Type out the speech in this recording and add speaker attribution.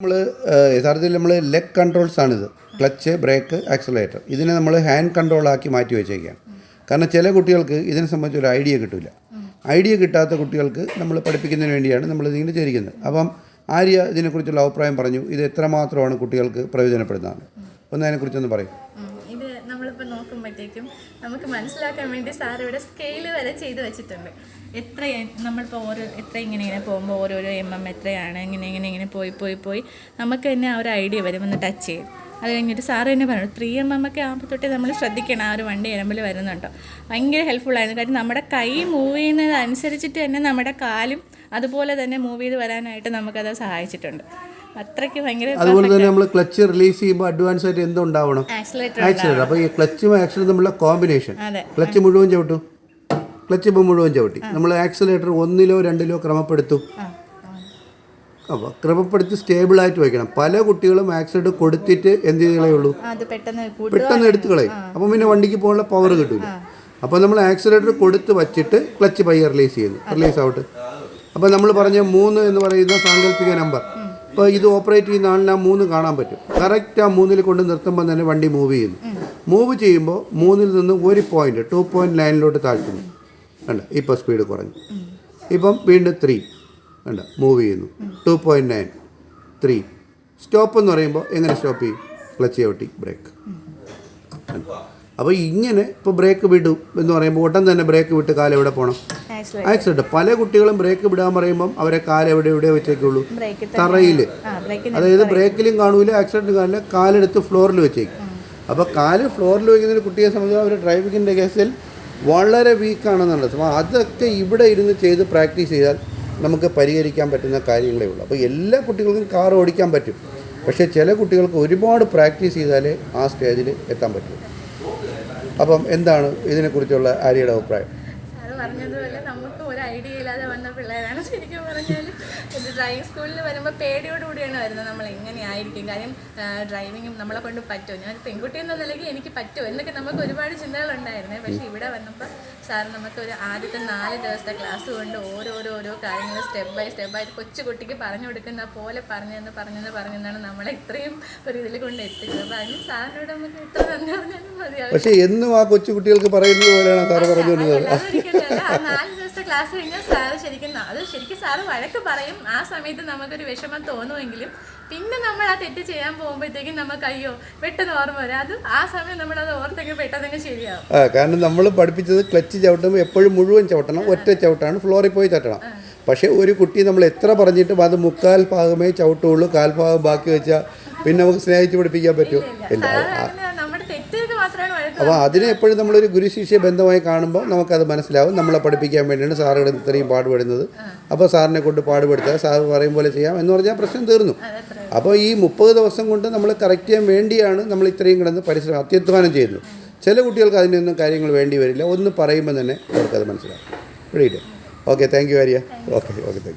Speaker 1: നമ്മൾ യഥാർത്ഥത്തിൽ നമ്മൾ ലെഗ് കൺട്രോൾസ് ഇത് ക്ലച്ച് ബ്രേക്ക് ആക്സലേറ്റർ ഇതിനെ നമ്മൾ ഹാൻഡ് കൺട്രോളാക്കി മാറ്റി വെച്ചേക്കുകയാണ് കാരണം ചില കുട്ടികൾക്ക് ഇതിനെ സംബന്ധിച്ച് ഒരു ഐഡിയ കിട്ടില്ല ഐഡിയ കിട്ടാത്ത കുട്ടികൾക്ക് നമ്മൾ പഠിപ്പിക്കുന്നതിന് വേണ്ടിയാണ് നമ്മൾ ഇതിങ്ങനെ ചെയ്തിരിക്കുന്നത്. അപ്പം ആര്യ ഇതിനെക്കുറിച്ചുള്ള അഭിപ്രായം പറഞ്ഞു ഇത് എത്രമാത്രമാണ് കുട്ടികൾക്ക് പ്രയോജനപ്പെടുന്നതാണ് ഒന്ന് അതിനെക്കുറിച്ചൊന്ന് പറയും.
Speaker 2: നമ്മളിപ്പോൾ നോക്കുമ്പോഴത്തേക്കും നമുക്ക് മനസ്സിലാക്കാൻ വേണ്ടി സാർ ഇവിടെ സ്കെയിൽ വരെ ചെയ്ത് വെച്ചിട്ടുണ്ട്. എത്ര നമ്മളിപ്പോൾ ഓരോ എത്ര ഇങ്ങനെ ഇങ്ങനെ പോകുമ്പോൾ ഓരോരോ എം എം എത്രയാണ് ഇങ്ങനെ ഇങ്ങനെ ഇങ്ങനെ പോയി പോയി പോയി നമുക്ക് തന്നെ ആ ഒരു ഐഡിയ വരും ഒന്ന് ടച്ച് ചെയ്യും അത് കഴിഞ്ഞിട്ട് സാറ് തന്നെ പറഞ്ഞു ത്രീ എം എം ഒക്കെ ആകുമ്പോൾ തൊട്ട് നമ്മൾ ശ്രദ്ധിക്കണം ആ ഒരു വണ്ടി എരമ്പിൽ വരുന്നുണ്ടോ. ഭയങ്കര ഹെൽപ്ഫുള്ളായിരുന്നു കാര്യം നമ്മുടെ കൈ മൂവ് ചെയ്യുന്നത് അനുസരിച്ചിട്ട് തന്നെ നമ്മുടെ കാലും അതുപോലെ തന്നെ മൂവ് ചെയ്ത് വരാനായിട്ട് നമുക്കത് സഹായിച്ചിട്ടുണ്ട്. അത്രയ്ക്ക് ഭയങ്കര
Speaker 1: അതുപോലെ തന്നെ നമ്മൾ ക്ലച്ച് റിലീസ് ചെയ്യുമ്പോൾ അഡ്വാൻസ് ആയിട്ട് എന്തുണ്ടാവണം?
Speaker 2: ആക്സിലേറ്റർ
Speaker 1: അപ്പൊ അപ്പോൾ ഈ ക്ലച്ചും ആക്സിലും തമ്മിലുള്ള കോമ്പിനേഷൻ ക്ലച്ച് മുഴുവൻ ചവിട്ടും. ക്ലച്ച് ഇപ്പോൾ മുഴുവൻ ചവിട്ടി. നമ്മൾ ആക്സിലേറ്റർ ഒന്നിലോ രണ്ടിലോ ക്രമപ്പെടുത്തും. അപ്പോൾ ക്രമപ്പെടുത്തി സ്റ്റേബിളായിട്ട് വയ്ക്കണം പല കുട്ടികളും ആക്സിലേറ്റർ കൊടുത്തിട്ട് എന്ത് ചെയ്തേ ഉള്ളൂ?
Speaker 2: അത് പെട്ടെന്ന്
Speaker 1: എടുത്ത് കളയും. അപ്പം പിന്നെ വണ്ടിക്ക് പോകാനുള്ള പവർ കിട്ടില്ല അപ്പോൾ നമ്മൾ ആക്സിലേറ്റർ കൊടുത്ത് വച്ചിട്ട് ക്ലച്ച് പയ്യെ റിലീസ് ചെയ്യുന്നു. റിലീസ് ആവട്ടെ അപ്പോൾ നമ്മൾ പറഞ്ഞ മൂന്ന് എന്ന് പറയുന്ന സാങ്കല്പിക നമ്പർ ഇത് ഓപ്പറേറ്റ് ചെയ്യുന്ന ആളിന് ആ മൂന്ന് കാണാൻ പറ്റും. കറക്റ്റ് ആ മൂന്നിൽ കൊണ്ട് നിർത്തുമ്പോൾ തന്നെ വണ്ടി മൂവ് ചെയ്യുന്നു. മൂവ് ചെയ്യുമ്പോൾ മൂന്നിൽ നിന്ന് ഒരു പോയിന്റ് ടു പോയിന്റ് ലൈനിലോട്ട് താഴ്ത്തുന്നു. കണ്ട? ഇപ്പോൾ സ്പീഡ് കുറഞ്ഞു. ഇപ്പം വീണ്ടും ത്രീ കണ്ട? മൂവ് ചെയ്യുന്നു. Two point nine three stop എന്ന് പറയുമ്പോൾ എങ്ങനെ സ്റ്റോപ്പ് ചെയ്യും? ക്ലച്ച് ചവിട്ടി ബ്രേക്ക് അപ്പോൾ ഇങ്ങനെ ഇപ്പോൾ ബ്രേക്ക് വിടും എന്ന് പറയുമ്പോൾ ഉടൻ തന്നെ ബ്രേക്ക് വിട്ട് കാലം എവിടെ പോകണം
Speaker 2: ആക്സിഡന്റ്
Speaker 1: ആക്സിഡന്റ് പല കുട്ടികളും ബ്രേക്ക് വിടാൻ പറയുമ്പോൾ അവരെ കാലം എവിടെ എവിടെ വെച്ചേക്കുള്ളൂ? തറയിൽ അതായത് ബ്രേക്കിലും കാണൂല ആക്സിഡന്റ് കാണില്ല കാലെടുത്ത് ഫ്ലോറിൽ വെച്ചേക്കും. അപ്പോൾ കാൽ ഫ്ലോറിൽ വയ്ക്കുന്ന ഒരു കുട്ടിയെ സംബന്ധിച്ച് അവർ ഡ്രൈവിങ്ങിന്റെ കേസിൽ വളരെ വീക്കാണെന്നുള്ളത് അപ്പോൾ അതൊക്കെ ഇവിടെ ഇരുന്ന് ചെയ്ത് പ്രാക്ടീസ് ചെയ്താൽ നമുക്ക് പരിഹരിക്കാൻ പറ്റുന്ന കാര്യങ്ങളേ ഉള്ളൂ. അപ്പോൾ എല്ലാ കുട്ടികൾക്കും കാർ ഓടിക്കാൻ പറ്റും. പക്ഷേ ചില കുട്ടികൾക്ക് ഒരുപാട് പ്രാക്ടീസ് ചെയ്താലേ ആ സ്റ്റേജിൽ എത്താൻ പറ്റും. അപ്പം എന്താണ് ഇതിനെക്കുറിച്ചുള്ള ആര്യയുടെ അഭിപ്രായം?
Speaker 2: പറഞ്ഞതുപോലെ നമുക്ക് ഒരു ഐഡിയ ഇല്ലാതെ വന്ന പറഞ്ഞാൽ ഡ്രൈവിംഗ് സ്കൂളിൽ വരുമ്പോൾ പേടിയോടുകൂടിയാണ് വരുന്നത്. നമ്മൾ എങ്ങനെയായിരിക്കും കാര്യം ഡ്രൈവിങ്ങും നമ്മളെ കൊണ്ട് പറ്റുമോ? ഞാൻ പെൺകുട്ടി എന്ന നിലയ്ക്ക് എനിക്ക് പറ്റുമോ? എന്നൊക്കെ നമുക്ക് ഒരുപാട് ചിന്തകളുണ്ടായിരുന്നേ. പക്ഷേ ഇവിടെ വന്നപ്പോൾ സാർ നമുക്ക് ഒരു ആദ്യത്തെ നാല് ദിവസത്തെ ക്ലാസ് കൊണ്ട് ഓരോരോ ഓരോ കാര്യങ്ങൾ സ്റ്റെപ്പ് ബൈ സ്റ്റെപ്പ് ആയിട്ട് കൊച്ചു കുട്ടിക്ക് പറഞ്ഞു കൊടുക്കുന്ന പോലെ പറഞ്ഞെന്ന് പറഞ്ഞെന്ന് പറഞ്ഞെന്നാണ് നമ്മളെ ഇത്രയും ഒരു ഇതിൽ കൊണ്ട് എത്തിച്ചത്. അപ്പം അതിന് സാറിനോട് നമുക്ക് ഇത്ര നന്ദി പറഞ്ഞാലും മതിയാവും
Speaker 1: പക്ഷേ എന്നും ആ കൊച്ചു കുട്ടികൾക്ക് പറയുന്നത് പോലെയാണ് സാർ പറഞ്ഞു
Speaker 2: നാല് ക്ലാസ് കഴിഞ്ഞാൽ സാറ് ശരിക്കും അത് ശരിക്കും സാറ് വഴക്ക് പറയും. ആ സമയത്ത് നമുക്കൊരു വിഷമം തോന്നുമെങ്കിലും പിന്നെ നമ്മൾ ആ തെറ്റ് ചെയ്യാൻ പോകുമ്പോഴത്തേക്കും നമുക്ക് അയ്യോ പെട്ടെന്ന് ഓർമ്മ വരാം. അത് ആ സമയം നമ്മൾ അത് ഓർത്തെങ്കിൽ പെട്ടെന്ന് ശരിയാവും.
Speaker 1: ആ കാരണം നമ്മൾ പഠിപ്പിച്ചത് ക്ലച്ച് ചവിട്ടുമ്പോൾ എപ്പോഴും മുഴുവൻ ചവിട്ടണം. ഒറ്റ ചവിട്ടാണ് ഫ്ലോറിൽ പോയി തട്ടണം പക്ഷേ ഒരു കുട്ടി നമ്മൾ എത്ര പറഞ്ഞിട്ടും അത് മുക്കാൽ ഭാഗമേ ചവിട്ടുള്ളൂ കാൽ ഭാഗം ബാക്കി വെച്ചാൽ പിന്നെ നമുക്ക് സ്നേഹിച്ച് പഠിപ്പിക്കാൻ പറ്റുമോ ഇല്ല അപ്പോൾ അതിനെ എപ്പോഴും നമ്മളൊരു ഗുരുശിഷ്യ ബന്ധമായി കാണുമ്പോൾ നമുക്കത് മനസ്സിലാവും. നമ്മളെ പഠിപ്പിക്കാൻ വേണ്ടിയാണ് സാറുകൾ ഇത്രയും പാടുപെടുന്നത്. അപ്പോൾ സാറിനെ കൊണ്ട് പാടുപെടുത്തുക സാർ പറയും പോലെ ചെയ്യാം എന്ന് പറഞ്ഞാൽ പ്രശ്നം തീർന്നു. അപ്പോൾ ഈ മുപ്പത് ദിവസം കൊണ്ട് നമ്മൾ കറക്റ്റ് ചെയ്യാൻ വേണ്ടിയാണ് നമ്മൾ ഇത്രയും കിടന്ന് പരിശ്രമം അത്യുത്ഥാനം ചെയ്യുന്നത്. ചില കുട്ടികൾക്ക് അതിനൊന്നും കാര്യങ്ങൾ വേണ്ടി വരില്ല. ഒന്ന് പറയുമ്പോൾ തന്നെ അവർക്കത് മനസ്സിലാവും. Okay thank you Arya. Okay okay thank